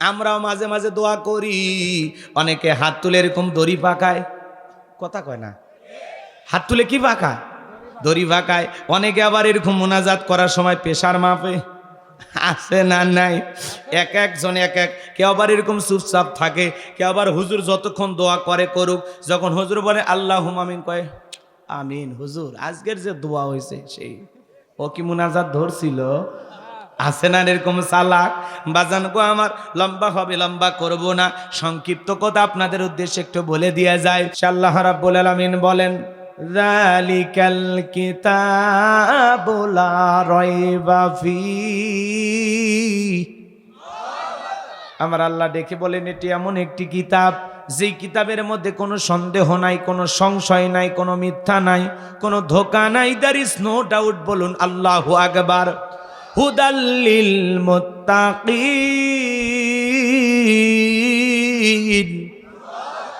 আমরাও মাঝে মাঝে দোয়া করি। অনেকে হাত তুলে এরকম দড়ি পাকায়। কথা কয় না? হাত তুলে কি পাকায় দড়ি পাকায়। অনেকে আবার এরকম মোনাজাত করার সময় পেশার মাপে। আছে না নাই? এক একজন এক এক। কেউ আবার এরকম চুপচাপ থাকে। কেউ আবার হুজুর যতক্ষণ দোয়া করে করুক, যখন হুজুর বলে আল্লাহ আমিন কয়, আমিন হুজুর, আজকের যে দোয়া হয়েছে সেই। ও কি মোনাজাত ধরছিল? আছে না এরকম চালাক? বাজান গো আমার, লম্বা হবে, লম্বা করব না। সংক্ষিপ্ত কথা আপনাদের উদ্দেশ্যে একটু বলে দিয়া যায় আল্লাহ রাব্বুল আলামিন বলেন, যালিকাল কিতাবু লা রাইবা ফি আমার আল্লাহ ডেকে বলেন, এটি এমন একটি কিতাব, যেই কিতাবের মধ্যে কোনো সন্দেহ নাই, কোনো সংশয় নাই, কোনো মিথ্যা নাই, কোনো ধোকা নাই। দ্যার ইজ নো ডাউট বলুন, আল্লাহ আকবার। হুদাল্লিল মুত্তাকিন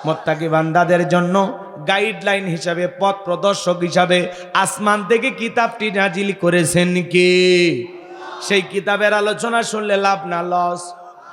মোত্তাকি বান্দাদের জন্য গাইডলাইন হিসাবে, পথ প্রদর্শক হিসাবে আসমান থেকে কিতাবটি নাজিল করেছেন কে? সেই কিতাবের আলোচনা শুনলে লাভ না, লস।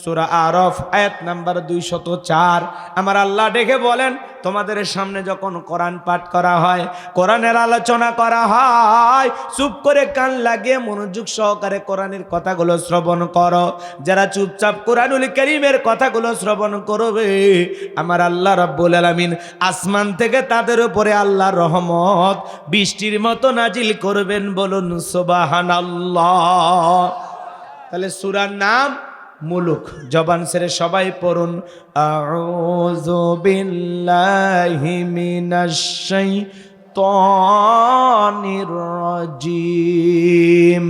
সূরা আরফ, আয়াত নাম্বার 204 আমার আল্লাহ ডেকে বলেন, তোমাদের সামনে যখন কোরআন পাঠ করা হয়, কোরআনের আলোচনা করা হয়, চুপ করে কান লাগিয়ে মনোযোগ সহকারে কোরআনের কথাগুলো শ্রবণ করো। যারা চুপচাপ কোরআনুল করিমের কথাগুলো শ্রবণ করবে, আমার আল্লাহ রাব্বুল আলামিন আসমান থেকে তাদের উপরে আল্লাহর রহমত বৃষ্টির মতো নাজিল করবেন বলুন, সুবহানাল্লাহ। তাহলে সুরার নাম মুলুক, জবান সেরে সবাই পড়ুন। আউযু বিল্লাহি মিনাশ শাইতানির রাজিম।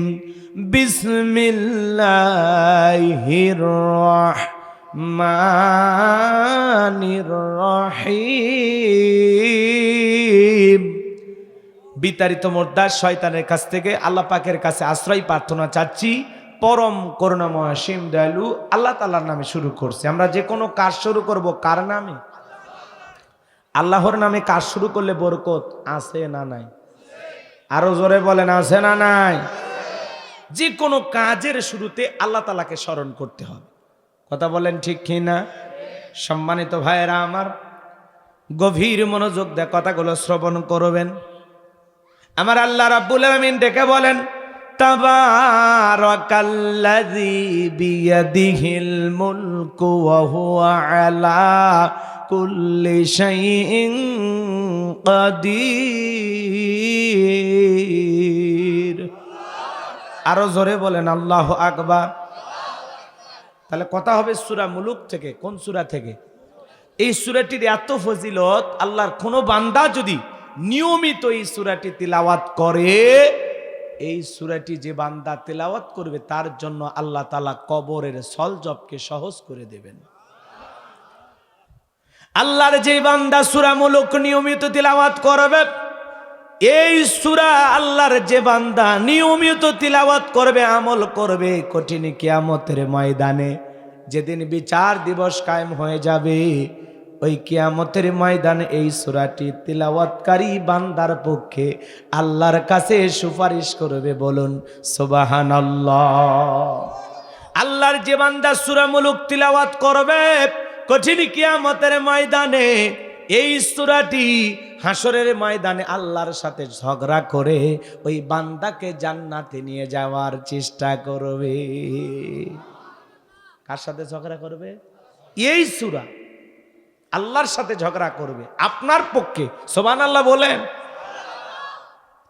বিসমিল্লাহির রাহমানির রহিম। বিতাড়িত মোর্দার শয়তানের কাছ থেকে আল্লাহ পাকের কাছে আশ্রয় প্রার্থনা চাচ্ছি। পরম করুণাময় সীম দয়ালু আল্লাহ তাল্লাহর নামে শুরু করছি। আমরা যে কোনো কাজ শুরু করব কার নামে? আল্লাহর নামে কাজ শুরু করলে বরকত আছে না নাই? আরও জোরে বলেন, আছে না নাই? যে কোনো কাজের শুরুতে আল্লাহ তালাকে স্মরণ করতে হবে। কথা বলেন ঠিক কি না? সম্মানিত ভাইয়েরা আমার, গভীর মনোযোগ দেয় কথাগুলো শ্রবণ করবেন। আমার আল্লাহ রাব্বুল আলামিন ডেকে বলেন তাবারাকাল্লাযী বিয়াদিহিল মুলকু ওয়া হুয়া আলা কুল্লি শাইইন কাদির। আরও জোরে বলেন, আল্লাহ আকবার। তাহলে কথা হবে সুরা মুলুক থেকে, কোন সূরা থেকে? এই সুরাটির এত ফজিলত, আল্লাহর কোনো বান্দা যদি নিয়মিত এই সুরাটি তিলাওয়াত করে এই সুরাটি যে বান্দা তেলাওয়াত করবে, তার জন্য আল্লাহ তালা কবরের সলজবকে সহজ করে দেবেন। আল্লাহর যে বান্দা সূরামূলক নিয়মিত তিলাওয়াত করবে, এই সুরা আল্লাহর যে বান্দা নিয়মিত তিলাওয়াত করবে, আমল করবে কঠিন কিয়ামতের ময়দানে, যেদিন বিচার দিবস কায়েম হয়ে যাবে ওই কিয়ামতের ময়দানে এই সুরাটি তিলাওয়াতকারী বান্দার পক্ষে আল্লাহর কাছে সুপারিশ করবে বলুন, সুবহানাল্লাহ। আল্লাহর যে বান্দা সূরা মুলুক তিলাওয়াত করবে, কঠিন কিয়ামতের ময়দানে এই সুরাটি হাসরের ময়দানে আল্লাহর সাথে ঝগড়া করে ওই বান্দাকে জান্নাতে নিয়ে যাওয়ার চেষ্টা করবে। কার সাথে ঝগড়া করবে? এই সূরা। আল্লাহর সাথে ঝগড়া করবে। আপনার পক্ষে। সোবান আল্লাহ বলেন।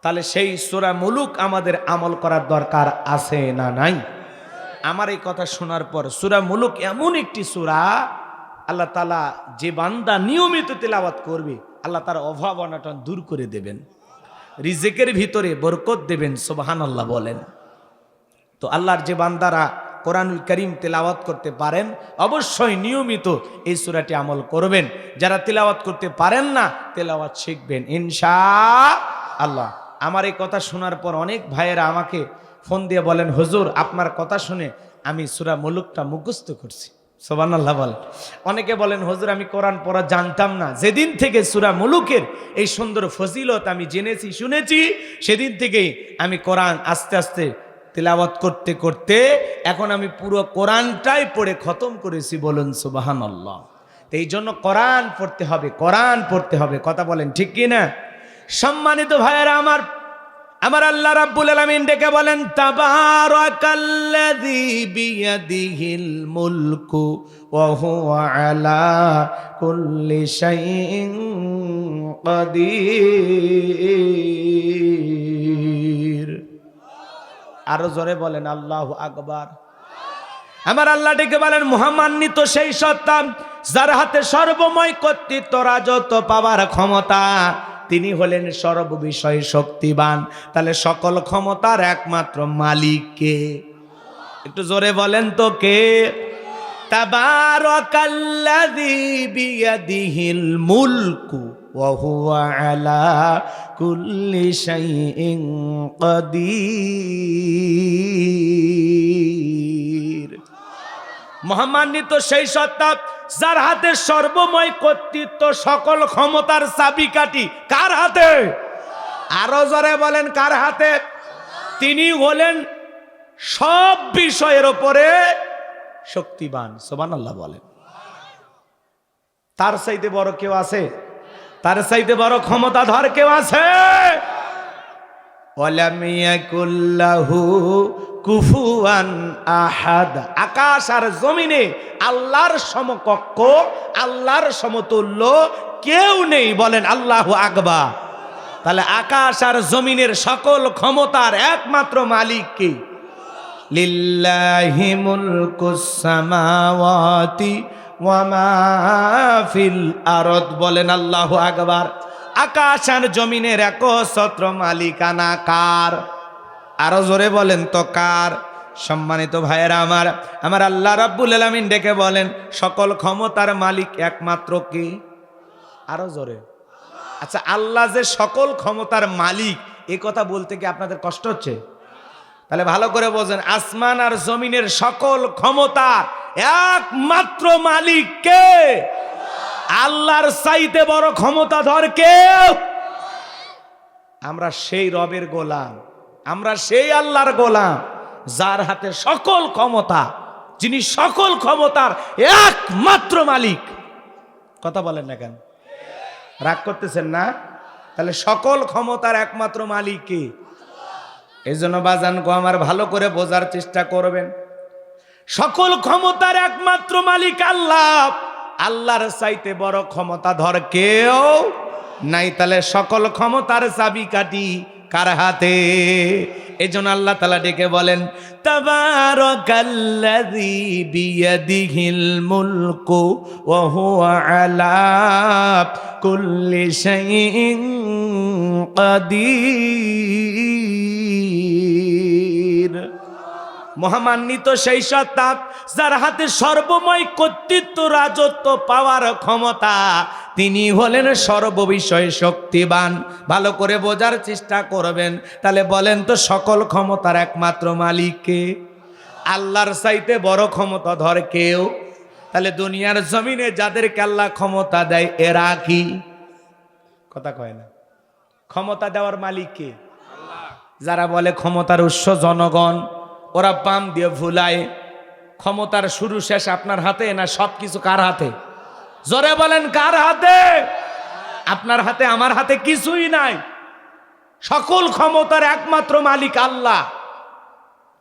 তাহলে সেই সোরা মুলুক আমাদের আমল করার দরকার আছে না নাই? আমার এই কথা শোনার পর সূরা মুলুক এমন একটি সূরা, আল্লাহ তালা যে বান্দা নিয়মিত তেলাওয়াত করবে, আল্লাহ তার অভাব অনাটন দূর করে দেবেন। রিজেকের ভিতরে বরকত দেবেন সোবাহান আল্লাহ বলেন। তো আল্লাহর যে বান্দারা কোরআনুল করিম তেলাওয়াত করতে পারেন, অবশ্যই নিয়মিত এই সুরাটি আমল করবেন। যারা তেলাওয়াত করতে পারেন না, তেলাওয়াত শিখবেন। ইনশা আল্লাহ আমার এই কথা শোনার পর অনেক ভাইয়েরা আমাকে ফোন দিয়ে বলেন, হুজুর, আপনার কথা শুনে আমি সুরা মুলুকটা মুখস্থ করছি। সোবান আল্লাহ বলেন অনেকে বলেন, হজুর, আমি কোরআন পড়া জানতাম না। যেদিন থেকে সুরা মুলুকের এই সুন্দর ফজিলত আমি জেনেছি, শুনেছি, সেদিন থেকেই আমি কোরআন আস্তে আস্তে তিলাওয়াত করতে করতে এখন আমি পুরো কোরআনটাই পড়ে খতম করেছি বলুন সুবাহান আল্লাহ তো এই জন্য কোরআন পড়তে হবে, কোরআন পড়তে হবে, কথা বলেন ঠিক কি না? সম্মানিত ভাইয়েরা, আমার আমার আল্লাহ রাব্বুল আলামিন ডেকে বলেন, তাবারাকাল্লাযী বিয়াদিহিল মুলকু ওয়া হুয়া আলা কুল্লি শাইইন আরও জোরে বলেন, আল্লাহ আকবার। আমার আল্লাহ ডেকে বলেন, মহামান্বিত সেই সত্তা যার হাতে সর্বময় কর্তৃত্ব রাজত্ব পাওয়ার ক্ষমতা, তিনি হলেন সর্ব বিষয়ে শক্তিবান। তাহলে সকল ক্ষমতার একমাত্র মালিককে একটু জোরে বলেন তো কে? তাবারাকাল্লাযী বিয়াদিহিল মুলকু ওয়া হুয়া আলা কুল্লি শাইইন কাদির। মহামান্বিত সেই সত্তা যার হাতে সর্বময় কর্তৃত্ব, সকল ক্ষমতার চাবিকাঠি। কার হাতে? আরও জোরে বলেন, কার হাতে? তিনি হলেন সব বিষয়ের ওপরে শক্তিবান। সোবান আল্লাহ বলেন। তার চাইতে বড় কেউ আছে? তার চাইতে বড় ক্ষমতাধর কেউ আছে? কুফুয়ান আহাদ। আকাশ আর জমিনে আল্লাহর সমকক্ষ আল্লাহর সমতুল্য কেউ নেই বলেন আল্লাহু আকবা তাহলে আকাশ আর জমিনের সকল ক্ষমতার একমাত্র মালিক কে? লিল্লাহি মুলকুস সামাওয়াতি ওয়া মা ফিল আরদ বলেন আল্লাহু আকবার। আকাশ আর জমিনের একছত্র মালিকানা কার? আরও জোরে বলেন তো কার? সম্মানিত ভাইয়েরা আমার আমার আল্লাহ রাব্বুল আলামিন ডেকে বলেন, সকল ক্ষমতার মালিক একমাত্র কে? আরও জোরে। আচ্ছা আল্লাহ যে সকল ক্ষমতার মালিক, এ কথা বলতে কি আপনাদের কষ্ট হচ্ছে? তাহলে ভালো করে বোঝেন, আসমান আর জমিনের সকল ক্ষমতা একমাত্র মালিক কে? আল্লাহর চাইতে বড় ক্ষমতা ধর কেউ আমরা সেই রবের গোলাম, আমরা সেই আল্লাহর গোলাম, যার হাতে সকল ক্ষমতা, যিনি সকল ক্ষমতার একমাত্র মালিক। কথা বলেন না কেন? রাগ করতেছেন না? তাহলে সকল ক্ষমতার একমাত্র মালিক কে? এই জন্য বাজান গো, আমার ভালো করে বোঝার চেষ্টা করবেন। সকল ক্ষমতার একমাত্র মালিক আল্লাহ। আল্লাহর চাইতে বড় ক্ষমতা ধর কেউ নাই, তাহলে সকল ক্ষমতার চাবি কাটি কার হাতে? এই জন্য আল্লাহ তালা ডেকে বলেন কুল্লি শাইইন মহামান্বিত সেই সত্তা, যার হাতে সর্বময় কর্তৃত্ব, রাজত্ব, পাওয়ার ক্ষমতা, তিনি হলেন সর্ববিষয়ে শক্তিবান। ভালো করে বোঝার চেষ্টা করবেন। তাহলে বলেন তো, সকল ক্ষমতার একমাত্র মালিককে আল্লাহর চাইতে বড় ক্ষমতা ধর কেউ? তাহলে দুনিয়ার জমিনে যাদেরকে আল্লাহ ক্ষমতা দেয়, এরা কি? কথা কয় না। ক্ষমতা দেওয়ার মালিক কে? যারা বলে ক্ষমতার উৎস জনগণ, ওরা পাম দিয়ে ভুলায়। ক্ষমতার শুরু শেষ আপনার হাতে না সব কিছু কার হাতে? জোরে বলেন, কার হাতে? আপনার হাতে, আমার হাতে কিছুই নাই। সকল ক্ষমতার একমাত্র মালিক আল্লাহ।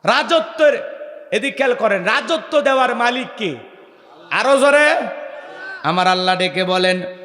রাজত্বের, এদিক খেয়াল করেন, রাজত্ব দেওয়ার মালিককে আরও জোরে। আমার আল্লাহ ডেকে বলেন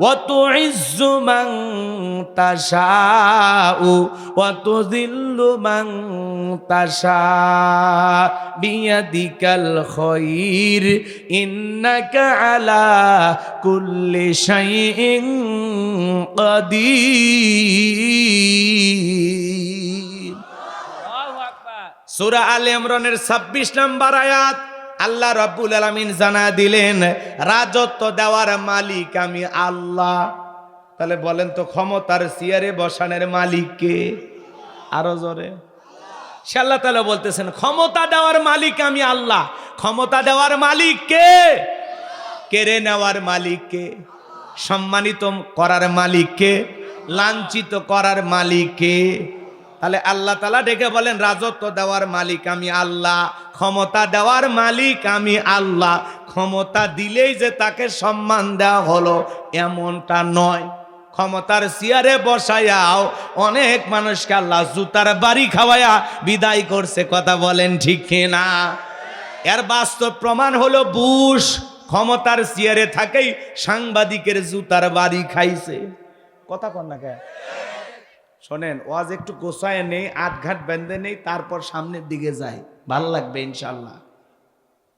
وتعز من تشاء وتذل من تشاء بيدك الخير إنك على كل شيء قدير সুরা আল ইমরানের ছাব্বিশ নম্বর আয়াত আল্লাহ রব্বুল আলমিন জানা দিলেন, রাজত্ব দেওয়ার মালিক আমি আল্লাহ। তাহলে বলেন তো ক্ষমতার চেয়ারে বসানের মালিক কে? আরও জোরে। সে আল্লাহ বলতেছেন, ক্ষমতা দেওয়ার মালিক আমি আল্লাহ। ক্ষমতা দেওয়ার মালিক কে? কেড়ে নেওয়ার মালিক কে? সম্মানিত করার মালিক কে? লাঞ্ছিত করার মালিক কে? তাহলে আল্লাহ তালা ডেকে বলেন, রাজত্ব দেওয়ার মালিক আমি আল্লাহ। ক্ষমতা দেওয়ার মালিক আমি আল্লাহ। ক্ষমতা দিলেই যে তাকে সম্মান দেওয়া হলো, এমনটা নয়। ক্ষমতার চেয়ারে বসায়াও অনেক মানুষকে আল্লাহ জুতার বাড়ি খাওয়ায়া বিদায় করছে, কথা বলেন ঠিক না এর বাস্তব প্রমাণ হলো বুশ ক্ষমতার চেয়ারে থাকেই সাংবাদিকের জুতার বাড়ি খাইছে। কথা কন না কে শোনেন, ওয়াজ একটু গোসায় নেই আটঘাট বেঁধে নেই, তারপর সামনের দিকে যায়। ভালো লাগবে ইনশাল্লাহ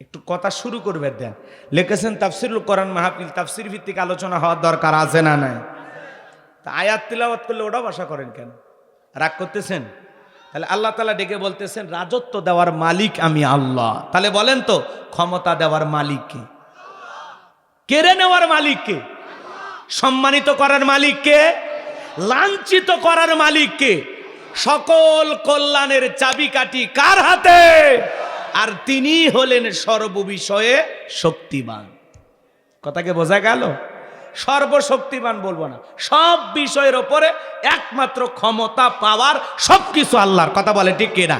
একটু কথা শুরু করবে দেন। লিখেছেন তাফসিরুল কোরআন মাহফিল, তাফসির ভিত্তিক আলোচনা হওয়ার দরকার আছে না নাই? তা আয়াত তিলাওয়াত করলে ওটাও বাসা করেন কেন? রাগ করতেছেন? তাহলে আল্লাহ তালা ডেকে বলতেছেন, রাজত্ব দেওয়ার মালিক আমি আল্লাহ। তাহলে বলেন তো, ক্ষমতা দেওয়ার মালিক কে? কেড়ে নেওয়ার মালিক কে? সম্মানিত করার মালিক কে? লাঞ্ছিত করার মালিক কে? সকল কল্যাণের চাবিকাঠি কার হাতে? আর তিনি হলেন সর্ববিষয়ে শক্তিমান। কথাকে বোঝা গেল? সর্বশক্তিমান বলব না। সব বিষয়ের ওপরে একমাত্র ক্ষমতা, পাওয়ার সব কিছু আল্লাহর। কথা বলে ঠিক কিনা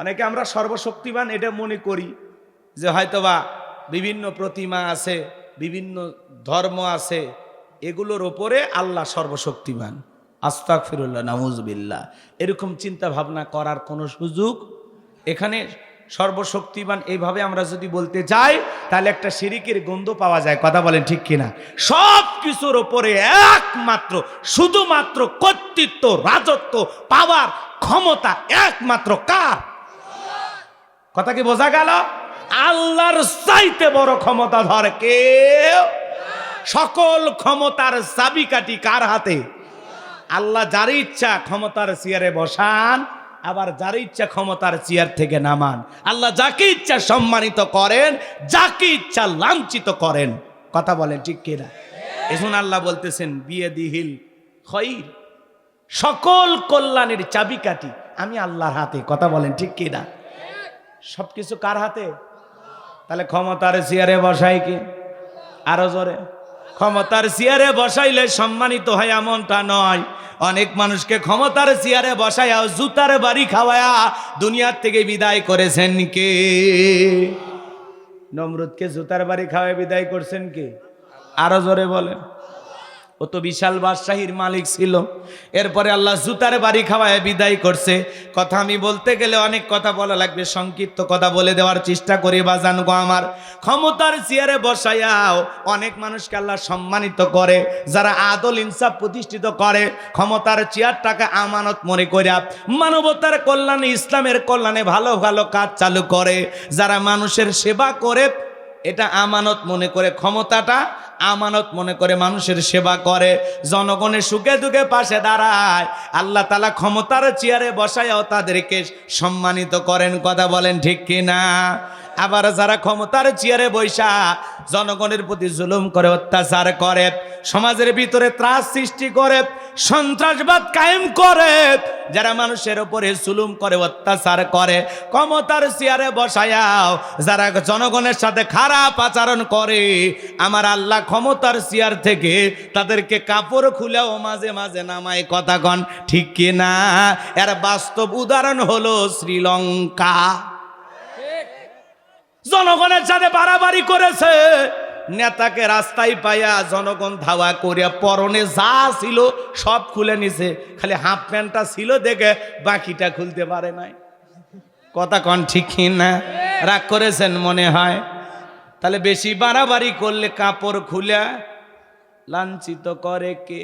অনেকে আমরা সর্বশক্তিমান এটা মনে করি যে হয়তোবা বিভিন্ন প্রতিমা আছে, বিভিন্ন ধর্ম আছে, এগুলোর ওপরে আল্লাহ সর্বশক্তিমান। আস্তাক ফিরুল্লাহ নামুজবিল্লাহ এরকম চিন্তা ভাবনা করার কোনো সুযোগ এখানে সর্বশক্তিমান এইভাবে আমরা যদি বলতে যাই, তাহলে একটা শিরিকের গন্ধ পাওয়া যায়, কথা বলেন ঠিক কিনা? সব কিছুর ওপরে একমাত্র, শুধুমাত্র কর্তৃত্ব, রাজত্ব পাওয়ার ক্ষমতা একমাত্র কার? কথা কি বোঝা গেল? আল্লাহর চাইতে বড় ক্ষমতা ধর কেউ সকল ক্ষমতার চাবিকাঠি কার হাতে? আল্লাহ যার ইচ্ছা ক্ষমতার চেয়ারে বসান আবার যার ইচ্ছা ক্ষমতার চেয়ার থেকে নামান। আল্লাহ যাকে ইচ্ছা সম্মানিত করেন যাকে ইচ্ছা লাঞ্ছিত করেন। কথা বলেন ঠিক কিনা? এখন আল্লাহ বলতেছেন বিয়ে দিহিল খৈর। সকল কল্যাণের চাবিকাঠি আমি আল্লাহর হাতে। কথা বলেন ঠিক কিনা? সবকিছু কার হাতে? তাহলে ক্ষমতার চেয়ারে বসাই কি? আরও জোরে। ক্ষমতার চেয়ারে বসাইলে সম্মানিত হয় এমনটা নয়। অনেক মানুষকে ক্ষমতার চেয়ারে বসায়া, জুতার বাড়ি খাওয়ায়া দুনিয়ার থেকে বিদায় করেছেন কে? নমরুদকে জুতার বাড়ি খাওয়ায় বিদায় করছেন কে? আরও জোরে বলেন। ও তো বিশাল বাদশাহীর মালিক ছিল। এরপরে আল্লাহ জুতার বাড়ি খাওয়ায় বিদায় করছে। কথা আমি বলতে গেলে অনেক কথা বলা লাগবে, সংক্ষিপ্ত কথা বলে দেওয়ার চেষ্টা করি বাজান গো আমার। ক্ষমতার চেয়ারে বসাইয়াও অনেক মানুষকে আল্লাহ সম্মানিত করে, যারা আদল ইনসাফ প্রতিষ্ঠিত করে, ক্ষমতার চেয়ারটাকে আমানত মনে করিয়া মানবতার কল্যাণে, ইসলামের কল্যাণে ভালো ভালো কাজ চালু করে। যারা মানুষের সেবা করে, এটা আমানত মনে করে, ক্ষমতাটা আমানত মনে করে মানুষের সেবা করে জনগণের সুখে দুঃখে পাশে দাঁড়ায়, আল্লাহ তালা ক্ষমতার চেয়ারে বসায়ও তাদেরকে সম্মানিত করেন। কথা বলেন ঠিক কিনা? আবার যারা ক্ষমতার চেয়ারে বৈশা, জনগণের প্রতি জুলুম করে, অত্যাচার করে, সমাজের ভিতরে ত্রাস সৃষ্টি করে, সন্ত্রাসবাদ কায়েম করে, যারা মানুষের উপরে জুলুম করে, অত্যাচার করে, ক্ষমতার চেয়ারে বসায়াও, যারা জনগণের সাথে খারাপ আচরণ করে, আমার আল্লাহ ক্ষমতার চেয়ার থেকে তাদেরকে কাপড় খুলেও মাঝে মাঝে নামায় কথা কন ঠিক কিনা এর বাস্তব উদাহরণ হলো শ্রীলঙ্কা। জনগণের সাথে বাড়াবাড়ি করেছে। নেতাকে রাস্তায় পাইয়া জনগণ ধাওয়া করিয়া পরনে যা ছিল সব খুলে নিছে। খালি হাফ প্যান্টটা ছিল দেখে বাকিটা খুলতে পারে নাই। কথা কন ঠিক না? রাগ করেছেন মনে হয়? তাহলে বেশি বাড়াবাড়ি করলে কাপড় খুলে লাঞ্ছিত করে কে?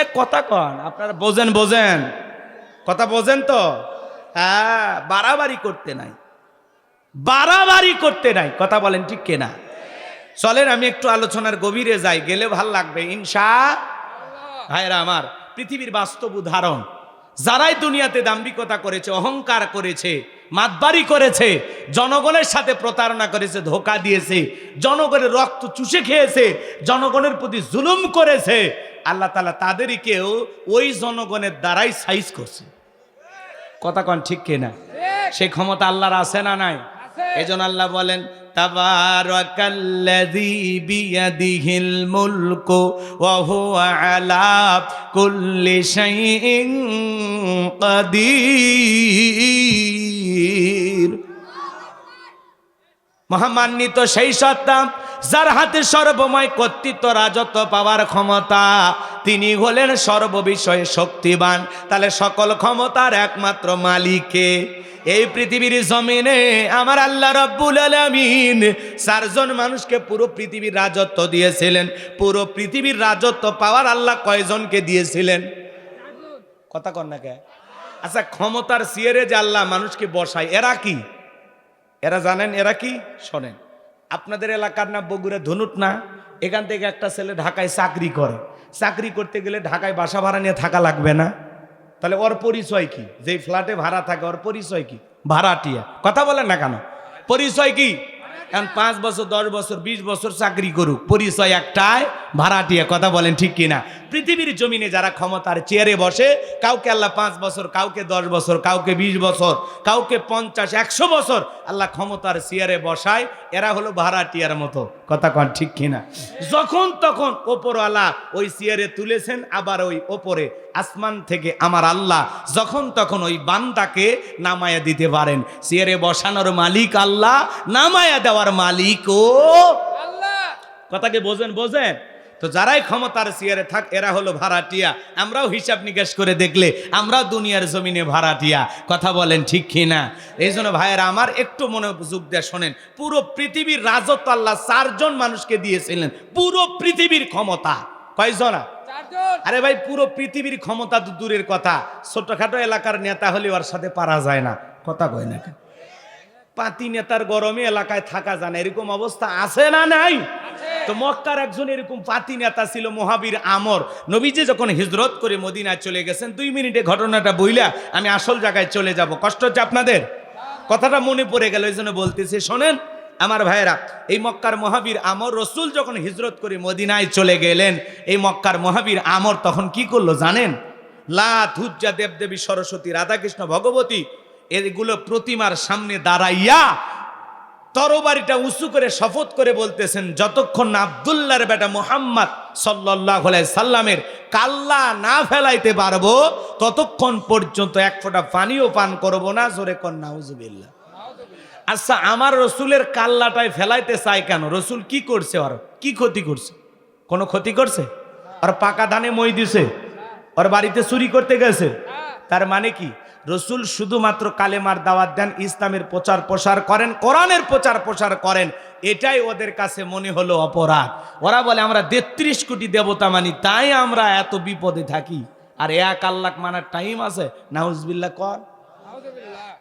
এ কথা কন, আপনারা বোঝেন বোঝেন। কথা বোঝেন তো? হ্যাঁ বাড়াবাড়ি করতে নাই। বাড়াবাড়ি করতে নাই। কথা বলেন ঠিক কেনা? চলেন আমি একটু আলোচনার গভীরে যাই গেলে ভালো লাগবে ইনশা ভাইরা আমার পৃথিবীর বাস্তব উদাহরণ যারাই দুনিয়াতে দাম্ভিকতা করেছে অহংকার করেছে মাতবারি করেছে জনগণের সাথে প্রতারণা করেছে ধোকা দিয়েছে জনগণের রক্ত চুষে খেয়েছে জনগণের প্রতি জুলুম করেছে আল্লাহ তালা তাদেরকেও ওই জনগণের দ্বারাই সাইজ করছে। কথা কন ঠিক কিনা? সে ক্ষমতা আল্লাহর আছে না নাই? এজন আল্লাহ বলেন কুল্লি মহামান্বিত সেই সত্তা যার হাতে সর্বময় কর্তৃত্ব রাজত্ব পাওয়ার ক্ষমতা, তিনি হলেন সর্ববিষয়ে শক্তিবান। তাহলে সকল ক্ষমতার একমাত্র মালিকে এই পৃথিবীর জমিনে আমার আল্লাহ রব্বুল আলামিন চারজন মানুষকে পুরো পৃথিবীর রাজত্ব দিয়েছিলেন। পুরো পৃথিবীর রাজত্ব পাওয়ার আল্লাহ কয়জনকে দিয়েছিলেন? কথা কর না কে? আচ্ছা ক্ষমতার সিয়ারে যে আল্লাহ মানুষকে বসায়, এরা কি? এরা জানেন, এরা কি? শোনেন, আপনাদের এলাকার না বগুড়া ধনুট না? এখান থেকে একটা ছেলে ঢাকায় চাকরি করে। চাকরি করতে গেলে ঢাকায় বাসা ভাড়া নিয়ে থাকা লাগবে না। তাহলে ওর পরিচয় কি? যেই ফ্ল্যাটে ভাড়া থাকে, ওর পরিচয় কি? ভাড়াটিয়া। কথা বলেন না কেন? পরিচয় কি? কারণ পাঁচ বছর, দশ বছর, বিশ বছর চাকরি করুক, পরিচয় একটাই। ভাড়াটিয়া কথা বলেন ঠিক কিনা? পৃথিবীর জমিনে যারা ক্ষমতার চেয়ারে বসে কাউকে আল্লাহ পাঁচ বছর কাউকে দশ বছর কাউকে বিশ বছর কাউকে পঞ্চাশ একশো বছর আল্লাহ ক্ষমতার চেয়ারে বসায় এরা হলো ভাড়াটিয়ার মতো। কথা কন ঠিক কিনা? যখন তখন ওপরওয়ালা ওই চেয়ারে তুলেছেন আবার ওই ওপরে আসমান থেকে আমার আল্লাহ যখন তখন ওই বান্দাকে নামায়া দিতে পারেন। চেয়ারে বসানোর মালিক আল্লাহ নামায়া দেওয়ার মালিক ও কথাকে বোঝেন বোঝেন? তো যারাই ক্ষমতার চেয়ারে থাক এরা হলো ভাড়াটিয়া। আমরাও হিসাব নিকাশ করে দেখলে আমরাও দুনিয়ার জমিনে ভাড়াটিয়া। কথা বলেন ঠিক কি না এই জন্য ভাইয়েরা আমার একটু মনোযোগ দিয়ে শোনেন। পুরো পৃথিবীর রাজত্ব আল্লাহ চারজন মানুষকে দিয়েছিলেন। পুরো পৃথিবীর ক্ষমতা। কয়জনা? আরে ভাই পুরো পৃথিবীর ক্ষমতা তো দূরের কথা। ছোটখাটো এলাকার নেতা হলে ওর সাথে পারা যায় না। কথা কয় না কেন? পাতি নেতার গরমে এলাকায় থাকা যায় না এরকম অবস্থা আছে না নাই? তো মক্কার একজন এরকম পাতি নেতা ছিল, মহাবীর আমর। নবীজি যখন হিজরত করে মদিনায় চলে গেছেন, দুই মিনিটে ঘটনাটা বইলা আমি আসল জায়গায় চলে যাব। কষ্ট হচ্ছে আপনাদের? কথাটা মনে পড়ে গেল এই জন্য বলতেছি, শোনেন, আমার ভাইয়েরা, এই মক্কার মহাবীর আমর রসুল যখন হিজরত করে মদিনায় চলে গেলেন, এই মক্কার মহাবীর আমর তখন কি করল জানেন? লা ধুজ্জা দেবদেবী, সরস্বতী, রাধাকৃষ্ণ, ভগবতী এগুলো প্রতিমার সামনে দাঁড়াইয়া তরবারিটা উঁচু করে শপথ করে বলতেছেন, যতক্ষণ না আবদুল্লার বেটা মোহাম্মদ সাল্লাহ সাল্লামের কাল্লা না ফেলাইতে পারব, ততক্ষণ পর্যন্ত এক ফোঁটা পানিও পান করব না, জোরে কন, নাউজুবিল্লাহ। আচ্ছা আমার রসুলের কাল্লাটাই ফেলাইতে চাই কেন? রসুল কি করছে ওর? কি ক্ষতি করছে? কোনো ক্ষতি করছে? আর পাকা ধানে মই দিছে? ওর বাড়িতে চুরি করতে গেছে? তার মানে কি? রসুল শুধুমাত্র কালেমার দাওয়াত দেন, ইসলামের প্রচার প্রসার করেন, কোরআনের প্রচার প্রসার করেন, এটাই ওদের কাছে মনে হলো অপরাধ। ওরা বলে, আমরা তেত্রিশ কোটি দেবতা মানি, তাই আমরা এত বিপদে থাকি। আর এক আল্লাহ মানার টাইম আছে নাউজবিল্লা কর।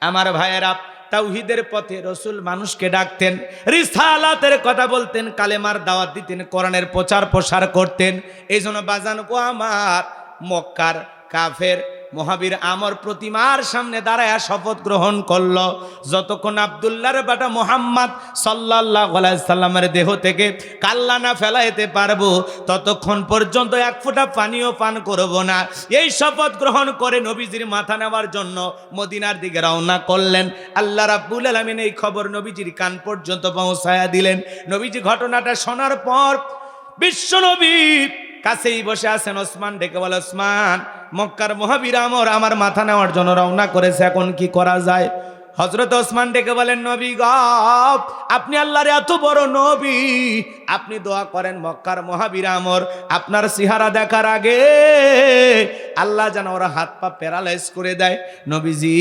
আমার ভাইয়েরা, তাওহিদের পথে রসুল মানুষকে ডাকতেন, রিসালাতের কথা বলতেন, কালেমার দাওয়াত দিতেন, কোরআনের প্রচার প্রসার করতেন। এই জন্য বাজান কো আমার মক্কার কাফের মহাবীর আমর প্রতিমার সামনে দাঁড়ায় শপথ গ্রহণ করল। যতক্ষণ আবদুল্লার বাটা মোহাম্মদ সাল্লাহ সাল্লামের দেহ থেকে কাল্লা না ফেলাইতে পারব, ততক্ষণ পর্যন্ত এক ফোঁটা পানিও পান করব না। এই শপথ গ্রহণ করে নবীজির মাথা নেওয়ার জন্য মদিনার দিকে রওনা করলেন। আল্লাহ রাব্বুল আলমিন এই খবর নবীজির কান পর্যন্ত পৌঁছায়া দিলেন। নবীজি ঘটনাটা শোনার পর বিশ্বনবী কাছেই বসে আছেন ওসমান, ডেকে বলে, ওসমান, মক্কার মহাবীর আমর আমার মাথা নেওয়ার জন্য রওনা করেছে, এখন কি করা যায়? হজরত ওসমান ডেকে বলেন, নবী গপ আপনি আল্লাহর এত বড় নবী। আপনি দোয়া করেন মক্কার মহাবীর আমর। আপনার সিহারা দেখার আগে আল্লাহ যেন ওরা হাত পা প্যারালাইজ করে দেয়। নবীজি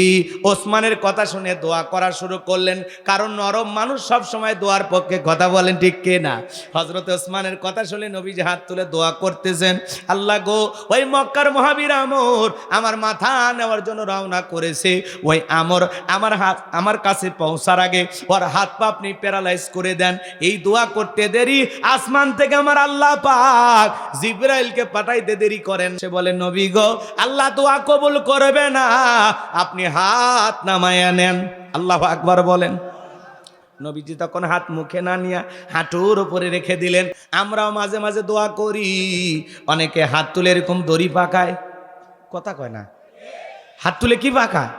ওসমানের কথা শুনে দোয়া করা শুরু করলেন। কারণ নরম মানুষ সব সময় দোয়ার পক্ষে কথা বলেন, ঠিক কে না? হজরত ওসমানের কথা শুনে নবীজি হাত তুলে দোয়া করতেছেন, আল্লাহ গো, ওই মক্কার মহাবীর আমর আমার মাথা নেওয়ার জন্য রওনা করেছে। ওই আমর আমার হাত আমার কাছে পৌঁছার আগে ওর হাত পা আপনি প্যারালাইজ করে দেন। এই দোয়া করতে দেরি, আসমান থেকে আমার আল্লাহ পাক জিব্রাইলকে পাঠাইতে দেরি করেন। সে বলে, নবী গো, আল্লাহ দোয়া কবুল করবে না। আপনি হাত নামায়া নেন। আল্লাহ আকবার বলেন। নবীজি তখন হাত মুখে না নিয়ে হাঁটুর উপরে রেখে দিলেন। আমরাও মাঝে মাঝে দোয়া করি। অনেকে হাত তুলে এরকম দড়ি পাকায়। কথা কয় না? হাত তুলে কি পাকায়?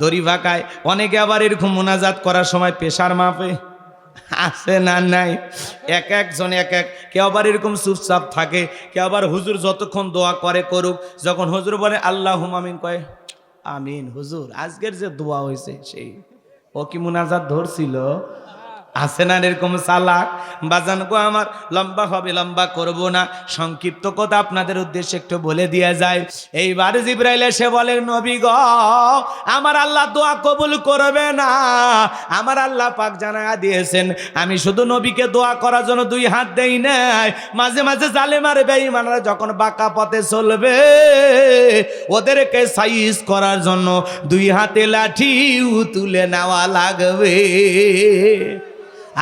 দড়ি ভাকায়। অনেকে আবার এরকম মোনাজাত করার সময় পেশার মাপে। আছে না নাই? এক একজন, এক এক। কে আবার এরকম চুপচাপ থাকে কে আবার হুজুর যতক্ষণ দোয়া করে করুক, যখন হুজুর বলে আল্লাহ আমিন কয়, আমিন হুজুর, আজকের যে দোয়া হয়েছে সেই। ও কি মোনাজাত ধরছিল? আছে না এরকম চালাক বাজান গো আমার, লম্বা হবে, লম্বা করব না। সংক্ষিপ্ত কথা আপনাদের উদ্দেশ্যে একটু বলে দিয়ে যায়। এইবার জিব্রাইল এসে বলে, নবী গ, আমার আল্লাহ দোয়া কবুল করবে না। আমার আল্লাহ পাক জানা দিয়েছেন, আমি শুধু নবীকে দোয়া করার জন্য দুই হাত দেই নাই। মাঝে মাঝে জালে মারে বেঈমানরা যখন বাঁকা পথে চলবে, ওদেরকে সাইজ করার জন্য দুই হাতে লাঠিও তুলে নেওয়া লাগবে।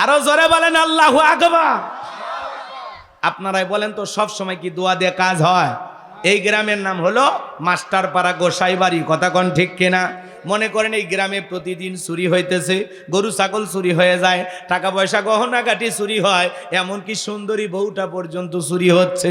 আরও জোরে বলেন, আল্লাহ আকবার। আপনারাই বলেন তো, সব সময় কি দোয়া দিয়ে কাজ হয়? এই গ্রামের নাম হলো মাস্টারপাড়া গোসাই বাড়ি কথা কন ঠিক কিনা? মনে করেন এই গ্রামে প্রতিদিন চুরি হইতেছে, গরু, ছাগল চুরি হয়ে যায়, টাকা পয়সা গহনাগাটি চুরি হয়, এমনকি সুন্দরী বউটা পর্যন্ত চুরি হচ্ছে।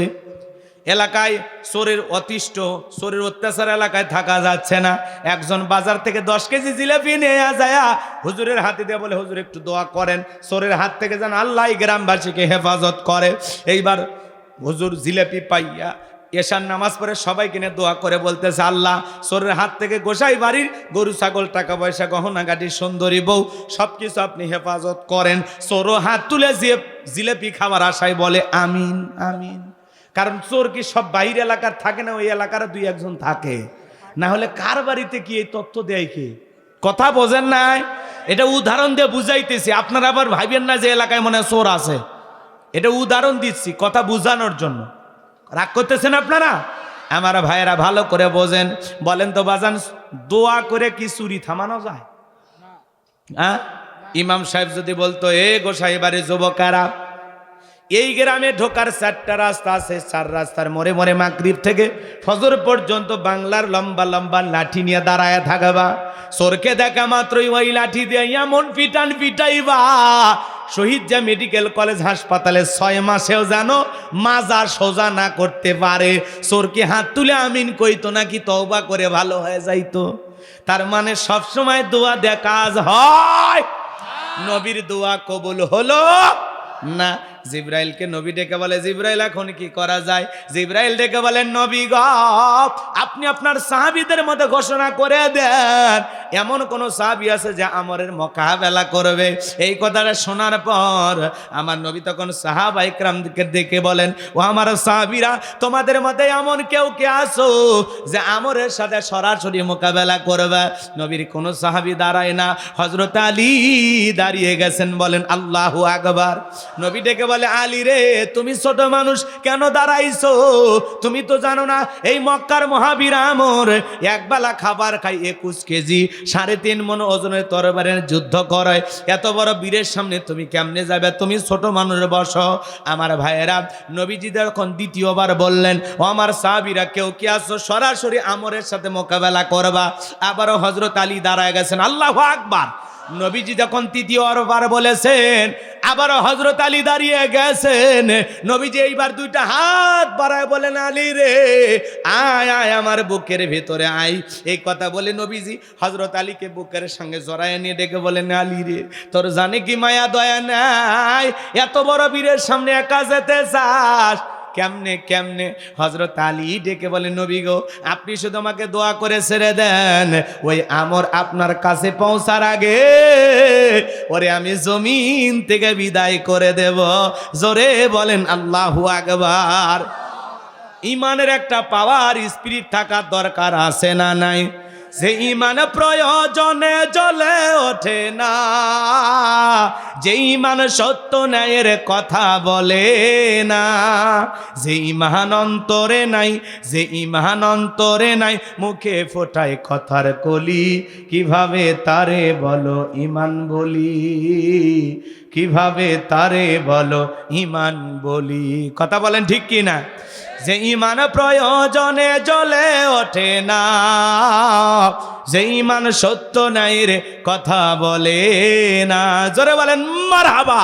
এলাকায় চোরের অতিষ্ঠ, চোরের অত্যাচার এলাকায় থাকা যাচ্ছে না। একজন বাজার থেকে দশ কেজি জিলাপি নিয়ে যায় হুজুরের হাতে দিয়ে বলে, হুজুর, একটু দোয়া করেন। চোরের হাত থেকে যেন আল্লাহ গ্রামবাসীকে হেফাজত করে। এইবার হুজুর জিলাপি পাইয়া এশার নামাজ পড়ে সবাই কিনে দোয়া করে বলতেছে, আল্লাহ, চোরের হাত থেকে গোসাই বাড়ির গরু, ছাগল, টাকা পয়সা গহনা গাড়ি সুন্দরী বউ সব কিছু আপনি হেফাজত করেন। চোরও হাত তুলে জিলাপি খাবার আশায় বলে, আমিন আমিন। কারণ চোর কি সব বাইরে এলাকার থাকে না? ওই এলাকার দুই একজন থাকে। না হলে কার বাড়িতে কি এই তথ্য দেয় কি? কথা বোঝেন নাই? এটা উদাহরণ দিয়ে বুঝাইতেছি। আপনারা আবার ভাইবেন না যে এলাকায় মনে চোর আছে। এটা উদাহরণ দিচ্ছি কথা বুঝানোর জন্য। রাগ করতেছেন আপনারা? আমার ভাইয়েরা ভালো করে বোঝেন। বলেন তো বাজান, দোয়া করে কি চুরি থামানো যায়? হ্যাঁ ইমাম সাহেব যদি বলতো, এ গোসাই বাড়ি যুবকারা এই গ্রামে ঢোকার চারটা রাস্তা আছে, চার রাস্তার মোড়ে মোড়ে মাগরিব থেকে ফজর পর্যন্ত বাংলার লম্বা লম্বা লাঠি নিয়ে দাঁড়ায় থাকবা। সরকে দেখা মাত্রই ওই লাঠি দিয়ে এমন পিটান পিটাইবা। শহীদ যা মেডিকেল কলেজ হাসপাতালে ছয় মাসেও জানো মাজা সোজা না করতে পারে। সরকে হাত তুলে আমিন কইতো নাকি তওবা করে ভালো হয়ে যাইতো। তার মানে সবসময় দোয়া দেয়া কাজ হয়। নবীর দোয়া কবুল হলো না জিব্রাইলকে নবী ডেকে বলে, জিব্রাইল, এখন কি করা যায়? জিব্রাইল ডেকে বলেন নবী আপনি আপনার সাহাবিদের মধ্যে ঘোষণা করে দেন। এমন কোন সাহাবি আছে যে আমরের মোকাবেলা করবে? এই কথাটা শোনার পর আমার নবী তখন সাহাবা ইকরামকে ডেকে বলেন, ও আমার সাহাবিরা, তোমাদের মধ্যে এমন কেউ কে আসো যে আমরের সাথে সরাসরি মোকাবেলা করবে? নবীর কোনো সাহাবি দাঁড়ায় না। হজরত আলী দাঁড়িয়ে গেছেন, বলেন, আল্লাহু আকবার। নবী ডেকে বলে, আলী রে, তুমি ছোট মানুষ, কেন দাঁড়াইছো? তুমি তো জানো না, এই মক্কার মহাবীর আমর একবেলা খাবার খাই একুশ কেজি, সাড়ে তিন মন ওজনের তরবারের যুদ্ধ করে। এত বড় বীরের সামনে তুমি কেমনে যাবে? তুমি ছোট মানুষ, বসো। আমার ভাইয়েরা, নবীজি যখন দ্বিতীয়বার বললেন, ও আমার সাহাবিরা, কেউ কি আসো সরাসরি আমরের সাথে মোকাবেলা করবা? আবারও হজরত আলী দাঁড়ায় গেছেন, আল্লাহ আকবার। নবীজি যখন তৃতীয়বার বলেছেন আবার হজরত আলী দাঁড়িয়ে গেছেন। নবীজি এইবার দুইটা হাত বাড়ায় বলেন, আলী রে, আয় আয় আমার বুকের ভেতরে, আয়। এই কথা বলে নবীজি হজরত আলীকে বুকের সঙ্গে জড়ায় নিয়ে ডেকে বলেন, আলী রে, তোর জানে কি মায়া, দয়া নাই? এত বড় বীরের সামনে একা যেতে চাস? কেমনে কেমনে? হজরত আলী ডেকে বলে, নবী গো, আপনি শুধু আমাকে দোয়া করে ছেড়ে দেন। ওই আমর আপনার কাছে পৌঁছার আগে ওরে আমি জমিন থেকে বিদায় করে দেব। জোরে বলেন, আল্লাহু আকবার। ইমানের একটা পাওয়ার, স্পিরিট থাকার দরকার আছে না নাই? যে ইমান প্রয়োজনে জ্বলে ওঠে না, যে ইমান সত্য ন্যায়ের কথা বলে না, যে ইমান অন্তরে নাই, যে ইমান অন্তরে নাই, মুখে ফোটায় কথার কলি, কীভাবে তারে বলো ইমান বলি? কীভাবে তারে বলো? ইমান বলি। কথা বলেন ঠিক কি না যে ইমান প্রয়োজনে জ্বলে ওঠে না। যে ইমান সত্য নাই রে, কথা বলে না। জোরে বলেন মারাবা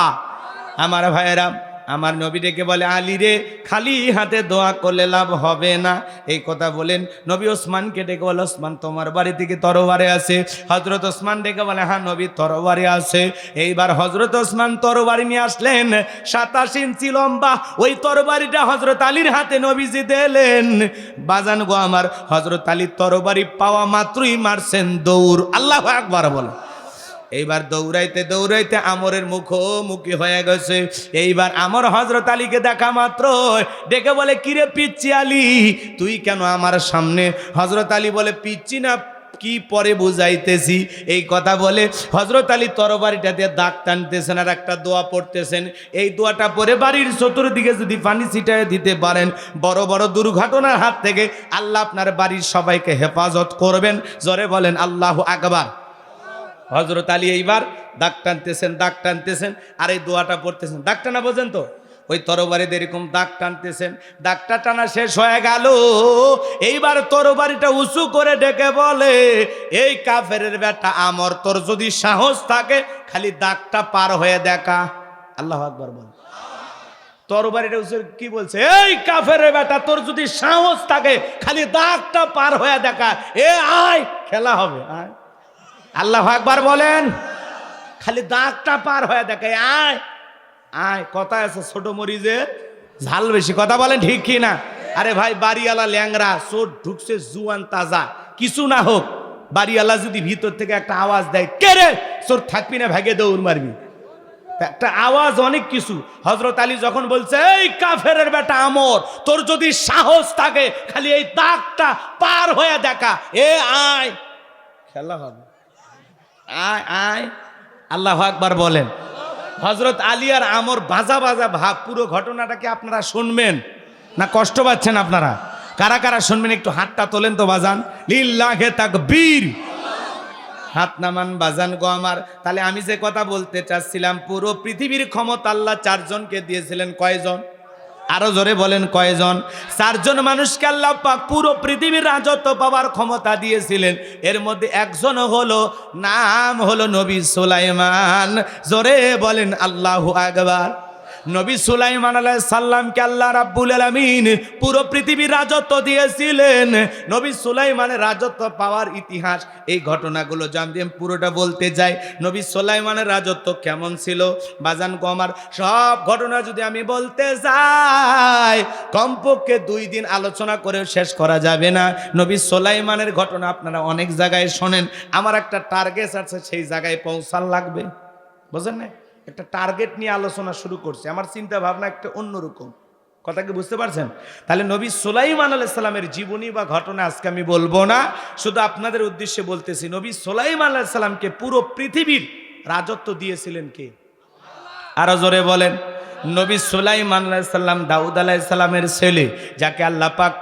আমার ভাইয়েরা আমার নবী ডেকে বলে, আলী রে, খালি হাতে দোয়া করলে লাভ হবে না। এই কথা বলেন নবী ওসমানকে ডেকে বলে, ওসমান, তোমার বাড়ি থেকে তরবারে আছে হজরত ওসমান ডেকে বলে হ্যাঁ নবী তরবারে আছে এইবার হজরত ওসমান তরবারি নিয়ে আসলেন, সাতাশ ইঞ্চি লম্বা, ওই তরবারিটা হজরত আলীর হাতে নবীজি দিলেন। বাজান গো আমার হজরত আলীর তরবারি পাওয়া মাত্রই মারছেন দৌড়। আল্লাহ একবার বলো এইবার দৌড়াইতে দৌড়াইতে আমরের মুখোমুখি হয়ে গেছে। এইবার আমর হজরত আলীকে দেখা মাত্র ডেকে বলে, কিরে পিচ্ছি আলী, তুই কেন আমার সামনে? হজরত আলী বলে পিচ্ছি না, কি পরে বুঝাইতেছি? এই কথা বলে হজরত আলী তরবারিটা দিয়ে দাগ টানতেছেন আর একটা দোয়া পড়তেছেন। এই দোয়াটা পরে বাড়ির চতুর্দিকে যদি পানি ছিটায় দিতে পারেন, বড় বড় দুর্ঘটনার হাত থেকে আল্লাহ আপনার বাড়ির সবাইকে হেফাজত করবেন। জোরে বলেন, আল্লাহ আকবার। হজরত আলী এইবার দাগ টানতেছেন দাগ টানতেছেন, আর এই দোয়াটা পড়তেছেন। দাগ টানা বোঝেন তো? ওই তরবারিতে এরকম দাগ টানতেছেন, দাগটা টানা শেষ হয়ে গেল। এইবার তরবারিটা উঁচু করে ডেকে বলে, এই কাফের বেটা, আমর তোর যদি সাহস থাকে, খালি দাগটা পার হয়ে দেখা। আল্লাহ আকবর বল। তরবারিটা উঁচু কি বলছে? এই কাফের বেটা, তোর যদি সাহস থাকে, খালি দাগটা পার হয়ে দেখা। এ আয়, খেলা হবে, আয়। আল্লাহ একবার বলেন। খালি দাগটা পার হয়ে দেখে, আয় আয়, কথা আছে ছোট মরিজের ঝাল বেশি, কথা বলেন ঠিক কি না আরে ভাই, বাড়িওয়ালা ল্যাংরা চোর ঢুকছে জুয়ান তাজা, কিছু না হোক, বাড়িওয়ালা যদি ভিতর থেকে একটা আওয়াজ দেয়, কে রে? চোর থাকবি না, ভাগে দৌড় মারবি? একটা আওয়াজ অনেক কিছু। হজরত আলী যখন বলছে, এই কাফের বেটা আমর, তোর যদি সাহস থাকে, খালি এই দাগটা পার হয়ে দেখা, এ আয়, খেলা হবে। আয় আয়। আল্লাহ আকবার বলেন। হজরত আলী আর আমর বাজা বাজা ভাব, পুরো ঘটনাটাকে আপনারা শুনবেন? না কষ্ট পাচ্ছেন আপনারা? কারা কারা শুনবেন? একটু হাতটা তোলেন তো বাজান। লিল্লাহে তাকবীর। হাত নামান বাজান গো আমার। তাহলে আমি যে কথা বলতে চাচ্ছিলাম, পুরো পৃথিবীর ক্ষমতা আল্লাহ চারজনকে দিয়েছিলেন। কয়জন? আরও জোরে বলেন কয়জন? চারজন মানুষকে আল্লাহ পাক পুরো পৃথিবীর রাজত্ব পাওয়ার ক্ষমতা দিয়েছিলেন। এর মধ্যে একজন হলো, নাম হলো নবী সোলাইমান। জোরে বলেন আল্লাহু আকবার। নবী সুলাইমান আলাহ সাল্লামকে আল্লাহ রাব্বুল আলামিন পুরো পৃথিবীর রাজত্ব দিয়েছিলেন। নবী সুলাইমানের রাজত্ব পাওয়ার ইতিহাস, এই ঘটনাগুলো জানতে আমি পুরোটা বলতে যাই। নবী সুলাইমানের রাজত্ব কেমন ছিল? বাজান কমার সব ঘটনা যদি আমি বলতে যাই, কমপক্ষে দুই দিন আলোচনা করেও শেষ করা যাবে না। নবী সুলাইমানের ঘটনা আপনারা অনেক জায়গায় শোনেন, আমার একটা টার্গেট আছে, সেই জায়গায় পৌঁছান লাগবে। বুঝেন না একটা টার্গেট নিয়ে আলোচনা শুরু করছে। আমার চিন্তা ভাবনা একটা অন্যরকম। কথা কি বুঝতে পারছেন? তাহলে নবী সোলাইমান আলাইসাল্লামের জীবনী বা ঘটনা আজকে আমি বলব না, শুধু আপনাদের উদ্দেশ্যে বলতেছি, নবী সোলাইমান আলাইসাল্লামকে পুরো পৃথিবীর রাজত্ব দিয়েছিলেন কে? আরও জোরে বলেন, নবী সোলাইমান আলাইসাল্লাম দাউদ আলাইসাল্লামের ছেলে, যাকে আল্লাহ পাক পুরো